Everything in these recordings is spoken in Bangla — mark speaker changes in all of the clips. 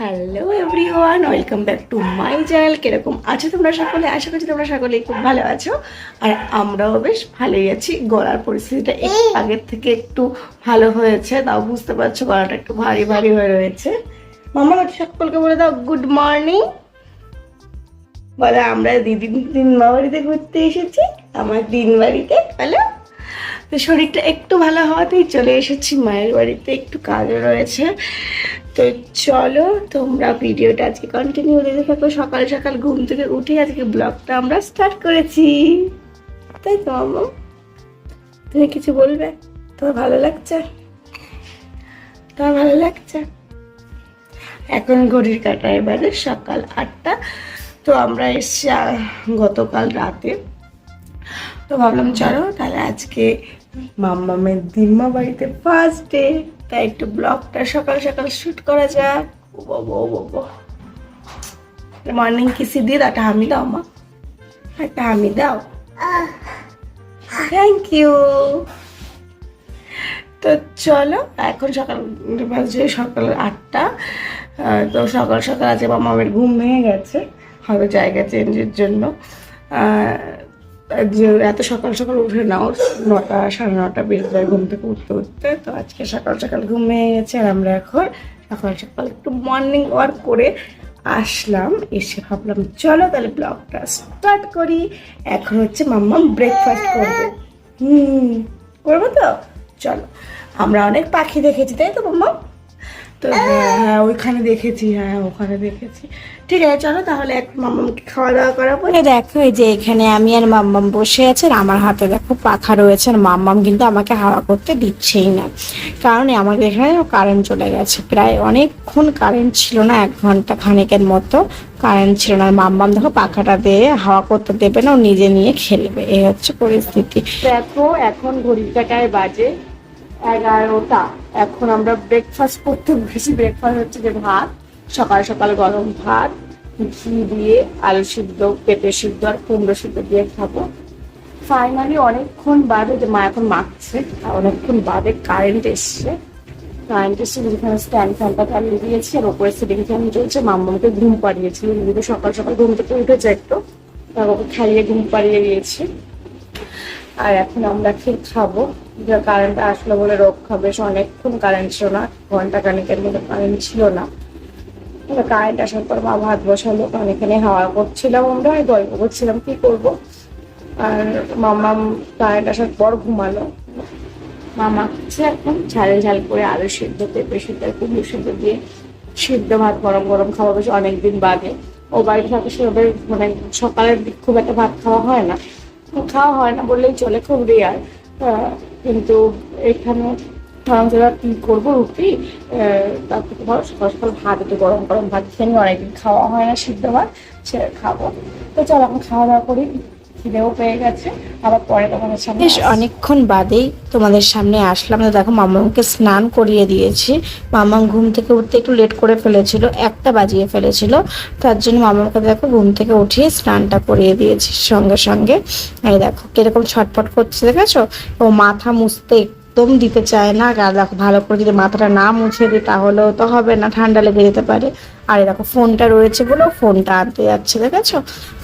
Speaker 1: Hello everyone welcome back to my channel কীরকম আছো তোমরা সকলে? আশা করছি তোমরা সকলেই খুব ভালো আছো। আর আমরাও বেশ ভালোই আছি। গলার পরিস্থিতিটা একটু আগের থেকে একটু ভালো হয়েছে। তাও বুঝতে পারছ গলাটা একটু ভারী ভারী হয়ে রয়েছে। মামা সকলকে বলে দাও গুড মর্নিং বলে আমরা দিদি দিন মা বাড়িতে ঘুরতে এসেছি। আমার দিন বাড়িতে বলো। তো শরীরটা একটু ভালো হওয়াতেই চলে এসেছি। মায়ের বাড়িতে একটু কাজও রয়েছে। তো চলো, তোমরা ভিডিওটা আজকে কন্টিনিউ দেখতে থাকো। সকাল সকাল ঘুম থেকে উঠে আজকে ব্লগটা আমরা স্টার্ট করেছি। তাই তো, মামা? তুমি কিছু বলবে? তোমার ভালো লাগছে? তোমার ভালো লাগছে? এখন ঘড়ির কাটায় বাজে সকাল আটটা। তো আমরা এসছি গতকাল রাতে, তো ভাবলাম চলো তাহলে আজকে মাম্মামের দিম্মা বাড়িতে ফার্স্ট ডে তাই একটু ব্লগটা সকাল সকাল শ্যুট করা যাক। ও বাবা ও বাবা। মর্নিং কিসি দিয়ে দাও একটা হামি দাও, মা। একটা হামি দাও। থ্যাংক ইউ তো চলো, এখন সকাল বাজে সকাল আটটা। তো সকাল সকাল আজকে মামামের ঘুম ভেঙে গেছে। হয়তো জায়গা চেঞ্জের জন্য। এত সকাল সকাল উঠে নাও, নটা, সাড়ে নটা বেজে যায় ঘুম থেকে উঠতে উঠতে। তো আজকে সকাল সকাল ঘুম ভেঙে গেছে আর আমরা এখন সকাল সকাল একটু মর্নিং ওয়ার্ক করে আসলাম। এসে ভাবলাম, চলো তাহলে ব্লগটা স্টার্ট করি। এখন হচ্ছে মাম্মা ব্রেকফাস্ট করবে। হুম, করব তো? চলো। আমরা অনেক পাখি দেখেছি, তাই তো মাম্মা তো হ্যাঁ হ্যাঁ ওইখানে দেখেছি হ্যাঁ ওখানে দেখেছি। ঠিক আছে চলো তাহলে মাম্মামকে খাওয়া দাওয়া
Speaker 2: দেখো এই যে এখানে আমি আর মাম্মাম বসে আছে আর আমার হাতে দেখো পাখা রয়েছে আর মাম্মাম কিন্তু আমাকে হাওয়া করতে দিচ্ছেই না। কারণ আমাদের এখানে কারেন্ট চলে গেছে। প্রায় অনেকক্ষণ কারেন্ট ছিল না এক ঘণ্টা খানেকের মতো কারেন্ট ছিল না। মাম্মাম দেখো পাখাটা দিয়ে হাওয়া করতে দেবে না ও নিজে নিয়ে খেলবে। এই হচ্ছে পরিস্থিতি।
Speaker 1: দেখো এখন ঘড়ির বাজে এগারোটা। এখন আমরা ব্রেকফাস্ট করতে বসেছি। ব্রেকফাস্ট হচ্ছে যে ভাত, সকাল সকাল গরম ভাত, ঘি দিয়ে আলু সিদ্ধ, পেঁপে সিদ্ধ আর কুমড়ো সিদ্ধ দিয়ে খাব। ফাইনালি অনেকক্ষণ বাদে যে মা এখন মাখছে, আর অনেকক্ষণ বাদে কারেন্ট এসছে। কারেন্ট এসছে যেখানে স্ট্যান্ড ফ্যানটা চালিয়ে দিয়েছি, আর ওপরে সিলিং ফ্যান চলছে মাম্মাকে ঘুম পাড়িয়েছি। দিদি সকাল সকাল ঘুম থেকে উঠেছে একটু। তারপর ওকে খাইয়ে ঘুম পাড়িয়ে দিয়েছি। আর এখন আমরা খেয়ে খাব? কারেন্ট আসলো বলে রক্ষা বেশ অনেকক্ষণ কারেন্ট ছিল না, ঘণ্টা কানেকের মধ্যে কারেন্ট ছিল না। কারেন্ট আসার পর মা ভাত বসালো কারণ এখানে হাওয়া করছিলাম আমরা গল্প করছিলাম, কি করব? আর মামা কারেন্ট আসার পর ঘুমালো। মামা হচ্ছে এখন ঝাল ঝাল করে আলু সিদ্ধ, পেঁপে সিদ্ধ, কুমড়ো সিদ্ধ দিয়ে সিদ্ধ ভাত গরম গরম খাওয়া বেশ অনেকদিন বাদে। ও বাড়িতে থাকে সেভাবে মানে সকালের খুব একটা ভাত খাওয়া হয় না। খাওয়া হয় না বললেই চলে খুব রেয়ার কিন্তু এখানে ভাবলাম কি করব, রুটি? তারপর ধরো সকাল সকাল ভাত, একটু গরম গরম ভাত খেয়ে নিই অনেকদিন খাওয়া হয় না সিদ্ধ ভাত, সে খাব। তো চল এখন খাওয়া দাওয়া করি। খিদেও পেয়ে গেছে, আবার পরে তোমাদের সামনে
Speaker 2: বেশ, অনেকক্ষণ বাদেই তোমাদের সামনে আসলাম। তো দেখো মামাকে স্নান করিয়ে দিয়েছি। মামা ঘুম থেকে উঠতে একটু লেট করে ফেলেছিল, একটা বাজিয়ে ফেলেছিল। তার জন্য মামাকে দেখো, ঘুম থেকে উঠিয়ে স্নানটা করিয়ে দিয়েছি সঙ্গে সঙ্গে। এই দেখো, কীরকম ছটফট করছে, দেখেছ? ও মাথা মুছতে একদম দিতে চায় না। গা দেখো, ভালো করে যদি মাথাটা না মুছে দিই, তাহলেও তো হবে না, ঠান্ডা লেগে যেতে পারে। আর দেখো, ফোনটা রয়েছে বলেও ফোনটা আনতে যাচ্ছে, দেখেছ?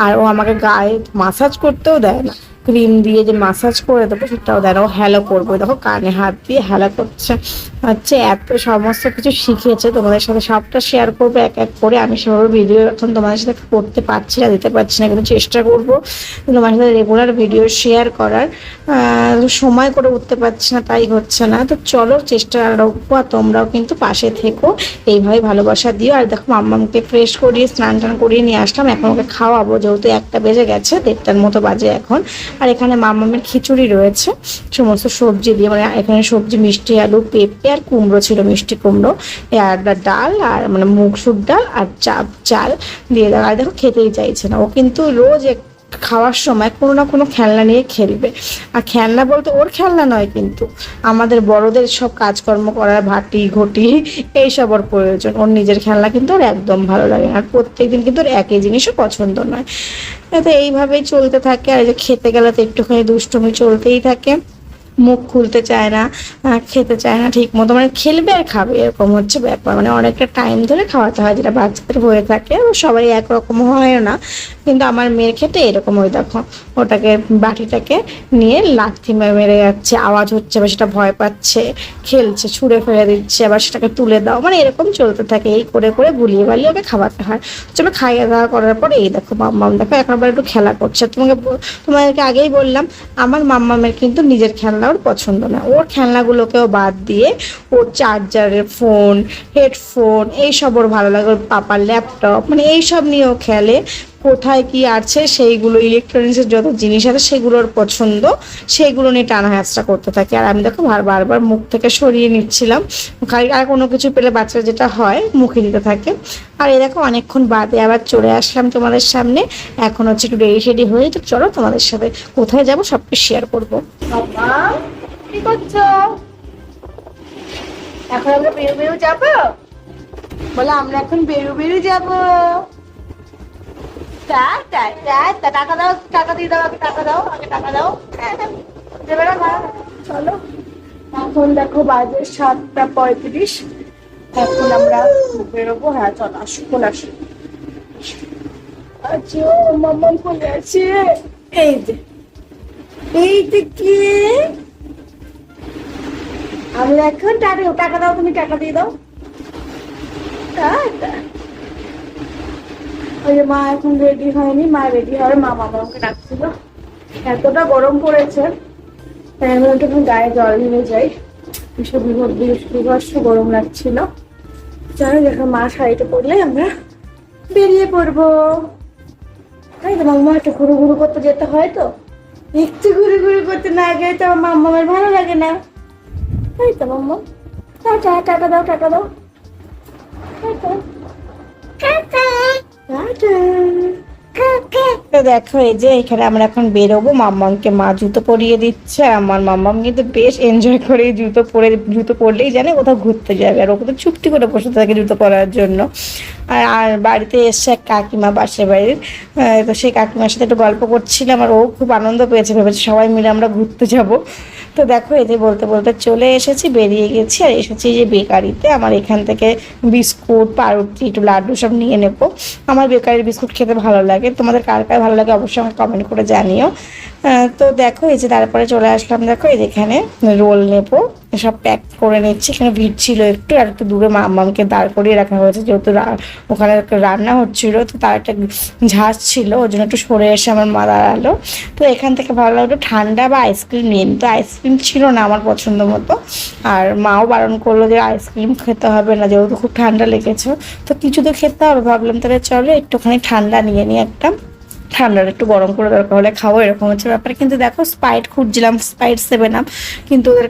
Speaker 2: আর ও আমাকে গায়ে মাসাজ করতেও দেয় না। ক্রিম দিয়ে যে মাসাজ করে দেবো, সেটাও না হ্যালো করব। দেখো কানে হাত দিয়ে হ্যালো করছে। হচ্ছে এত সমস্ত কিছু শিখিয়েছে, তোমাদের সাথে সবটা শেয়ার করব, এক এক করে। আমি সেভাবে ভিডিও এখন তোমাদের সাথে করতে পারছি না, দিতে পারছি না, কিন্তু চেষ্টা করব তোমার সাথে রেগুলার ভিডিও শেয়ার করার। সময় করে উঠতে পারছি না, তাই হচ্ছে না। তো চলো, চেষ্টা রাখব আর তোমরাও কিন্তু পাশে থেকো। এইভাবে ভালোবাসা দিও। আর দেখো, মাম্মামকে ফ্রেশ করিয়ে স্নান টান করিয়ে নিয়ে আসলাম। এখন ওকে খাওয়াবো, যেহেতু একটা বেজে গেছে, দেড়টার মতো বাজে এখন। আর এখানে মামামের খিচুড়ি রয়েছে। সমস্ত সবজি দিয়ে মানে এখানে সবজি, মিষ্টি আলু, পেঁপে আর কুমড়ো ছিল, মিষ্টি কুমড়ো আর ডাল আর মানে মুগসুর ডাল আর চাপ, চাল দিয়ে দেওয়া। আর দেখো খেতেই চাইছে না। ও কিন্তু রোজ এক খাওয়ার সময় কোনো না কোনো খেলনা নিয়ে খেলবে। আর খেলনা বলতে ওর খেলনা নয় কিন্তু, আমাদের বড়দের সব কাজকর্ম করার ভাটি, ঘটি, এইসব ওর প্রয়োজন। ওর নিজের খেলনা কিন্তু ওর একদম ভালো লাগে আর প্রত্যেকদিন কিন্তু ওর একই জিনিসও পছন্দ নয়। তো এইভাবেই চলতে থাকে। আর যে খেতে গেলে তো একটুখানি দুষ্টুমি চলতেই থাকে।
Speaker 1: মুখ খুলতে চায় না খেতে চায় না ঠিক মতো মানে খেলবে আর খাবে, এরকম হচ্ছে ব্যাপার। মানে অনেকটা টাইম ধরে খাওয়াতে হয় যেটা বাচ্চাদের হয়ে থাকে সবাই একরকম হয় না। কিন্তু আমার মেয়ের ক্ষেত্রে এরকম ওই দেখো, ওটাকে, বাটিটাকে নিয়ে লাথি মেরে যাচ্ছে, আওয়াজ হচ্ছে বা সেটা ভয় পাচ্ছে, খেলছে, ছুঁড়ে ফেলে দিচ্ছে, আবার সেটাকে তুলে দাও। মানে এরকম চলতে থাকে, এই করে করে বুলিয়ে বালিয়ে ওকে খাওয়াতে হয়। চলো খাইয়ে দাওয়া করার পরে এই দেখো, মাম্মাম দেখো, এখন আবার একটু খেলা করছে। তোমাকে তোমাদেরকে আগেই বললাম, আমার মাম্মামের কিন্তু নিজের খেলনা ওর পছন্দ না। ওর খেলনাগুলোকেও বাদ দিয়ে ওর চার্জারের ফোন হেডফোন এইসব ওর ভালো লাগে, ওর পাপার ল্যাপটপ মানে এইসব নিয়েও খেলে। কোথায় কি আছে, সেইগুলো ইলেকট্রনিক্সের যত জিনিস আছে সেগুলোর পছন্দ সেইগুলো নিয়ে টানা হ্যাঁচড়া করতে থাকে। আর আমি দেখো বার, বারবার মুখ থেকে সরিয়ে নিচ্ছিলাম। খালি আর কোনো কিছু পেলে বাচ্চারা যেটা হয়, মুখে দিতে থাকে। আর এই দেখো অনেকক্ষণ বাদে আবার চলে আসলাম তোমাদের সামনে। এখন হচ্ছে একটু রেডি শেডি হয়ে, তো চলো তোমাদের সাথে কোথায় যাব সবকে শেয়ার করব।
Speaker 3: এখন আমরা বেরু বেরু যাব? বলে, আমরা এখন বেরু বেরু যাব। টাকা দাও টাকা দিয়ে দাও টাকা দাও টাকা দাও। হ্যাঁ, হ্যাঁ। না চলো এখন দেখো বাজে সাতটা পঁয়ত্রিশ। এখন আমরা বেরোবো হ্যাঁ চলো আসো কোন আসো। আচ্ছা এই যে এই যে কি? এখন টাকা টাকা দাও তুমি টাকা দিয়ে দাও। টাকা। ওই যে মা এখন রেডি হয়নি, মা রেডি হবে মা মামাকে ডাকছিল। এতটা গরম পড়েছে, তাই আমি একটু গায়ে জল নিয়ে যাই। ভীষণ বিভৎ বিভৎস গরম লাগছিল। চলো দেখো মা শাড়িটা পরলে আমরা বেরিয়ে পড়ব। তাই তো মাম্মা একটু ঘুরু ঘুরু করতে যেতে হয় তো। একটু ঘুরু ঘুরু করতে না গেলে তো আমার মাম্মামের ভালো লাগে না। তাই তো মাম্মা। টাটা টাটা দাও টাটা দাও। টাটা
Speaker 1: দেখো, এই যে এখানে আমরা এখন বেরোবো। মাম্মামকে মা জুতো পরিয়ে দিচ্ছে। আমার মাম্মাম কিন্তু বেশ এনজয় করে জুতো পরে জুতো পরলেই জানে কোথাও ঘুরতে যাবে। আর ওকে তো চুপটি করে বসে থাকে জুতো পরার জন্য। আর বাড়িতে এসছে এক কাকিমা পাশের বাড়ির তো সেই কাকিমার সাথে একটু গল্প করছিলাম আর ও খুব আনন্দ পেয়েছে, ভেবেছে সবাই মিলে আমরা ঘুরতে যাব। তো দেখো এতে বলতে বলতে চলে এসেছি, বেরিয়ে গেছি আর এসেছি যে বেকারিতে। আমার এখান থেকে বিস্কুট, পাউরুটি, একটু লাড্ডু সব নিয়ে নেব। আমার বেকারির বিস্কুট খেতে ভালো লাগে। তোমাদের কার কার ভালো লাগে অবশ্যই আমাকে কমেন্ট করে জানিও। তো দেখো এই যে তারপরে চলে আসলাম, দেখো এই যে এখানে রোল নেব। সব প্যাক করে নিচ্ছি। এখানে ভিড় ছিল একটু, আর একটু দূরে মামামকে দাঁড় করিয়ে রাখা হয়েছে, যেহেতু ওখানে রান্না হচ্ছিল, তো তার একটা ঝাঁজ ছিল ওই জন্য একটু সরে এসে আমার মা দাঁড়াল। তো এখান থেকে ভালো লাগল, ঠান্ডা বা আইসক্রিম নিয়ে তো আইসক্রিম ছিল না আমার পছন্দ মতো। আর মাও বারণ করল যে আইসক্রিম খেতে হবে না, যেহেতু খুব ঠান্ডা লেগেছে। তো কিছু তো খেতে হবে, ভাবলাম তাহলে চলো একটুখানি ঠান্ডা নিয়ে নিই একটা। ঠান্ডার একটু গরম করে দরকার হলে খাব, এরকম হচ্ছে ব্যাপার। কিন্তু দেখো স্পাইট খুঁজছিলাম স্পাইট সেভেন আপ কিন্তু ওদের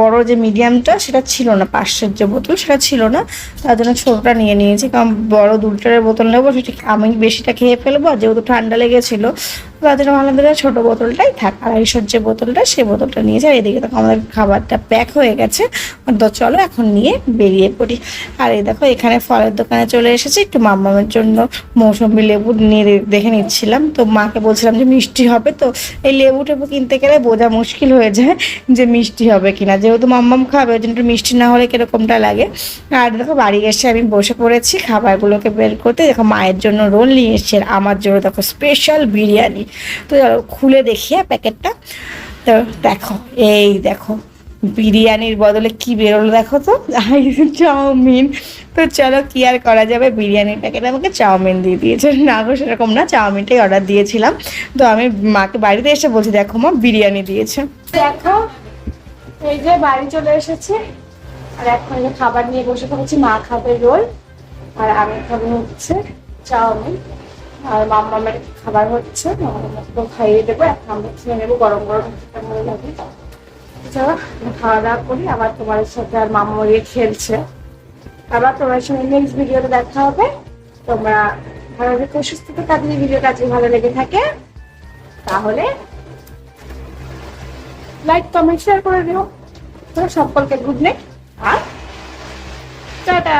Speaker 1: বড় যে মিডিয়ামটা সেটা ছিল না পাশের যে বোতল, সেটা ছিল না। তার জন্য ছোটোটা নিয়ে নিয়েছি, কারণ বড় দু লিটারের বোতল নেব, সেটি আমি বেশিটা খেয়ে ফেলব? আর যেহেতু ঠান্ডা লেগেছিলো ভাবলাম যে ছোটো বোতলটাই থাক, আড়াইশোর যে বোতলটা সেই বোতলটা নিয়েছি আর এদিকে দেখো আমাদের খাবারটা প্যাক হয়ে গেছে। তো চলো এখন নিয়ে বেরিয়ে পড়ি। আর এই দেখো এখানে ফলের দোকানে চলে এসেছি। একটু মামামের জন্য মৌসুমি লেবু নিয়ে দেখে নিচ্ছিলাম। তো মাকে বলছিলাম যে মিষ্টি হবে। তো এই লেবু টেবু কিনতে গেলে বোঝা মুশকিল হয়ে যায় যে মিষ্টি হবে কিনা। যেহেতু মাম্মাম খাবে, ওই জন্য একটু মিষ্টি না হলে কিরকমটা লাগে। আর দেখো বাড়ি এসে আমি বসে পড়েছি। খাবারগুলোকে বের করতে দেখো মায়ের জন্য রোল নিয়ে এসছে। আমার জন্য দেখো স্পেশাল বিরিয়ানি। তো খুলে দেখি হ্যাঁ প্যাকেটটা। তো দেখো, এই দেখো, বিরিয়ানির বদলে কি বেরোলো দেখো তো? চাউমিন। তো চলো, কি আর করা যাবে? বিরিয়ানির প্যাকেটে আমাকে চাউমিন দিয়ে দিয়েছে। না গো, সেরকম না, চাউমিনটাই অর্ডার দিয়েছিলাম। তো আমি মাকে বাড়িতে এসে বলছি, দেখো মা, বিরিয়ানি দিয়েছে।
Speaker 3: দেখো, এই যে বাড়ি চলে এসেছে। আর এখন খাবার নিয়ে বসে পড়েছি মা খাবে রোল, আর আমি খাব হচ্ছে চাউমিন। আর মাম্মামের খাবার হচ্ছে মাম্মাকে খাইয়ে দেবো। এখন আমরা খেয়ে নেব গরম গরম ভালো লাগে খাওয়া দাওয়া করি, আবার তোমার সাথে আর মাম্মা গিয়ে খেলছে। আবার তোমার সঙ্গে নেক্সট ভিডিওতে দেখা হবে। তোমরা ভালো থেকে, সুস্থ থেকে। যদি ভিডিওটা আজকে ভালো লেগে থাকে, তাহলে লাইক কমেন্ট শেয়ার করে দিও। তো সকলকে গুড নাইট আর টাটা।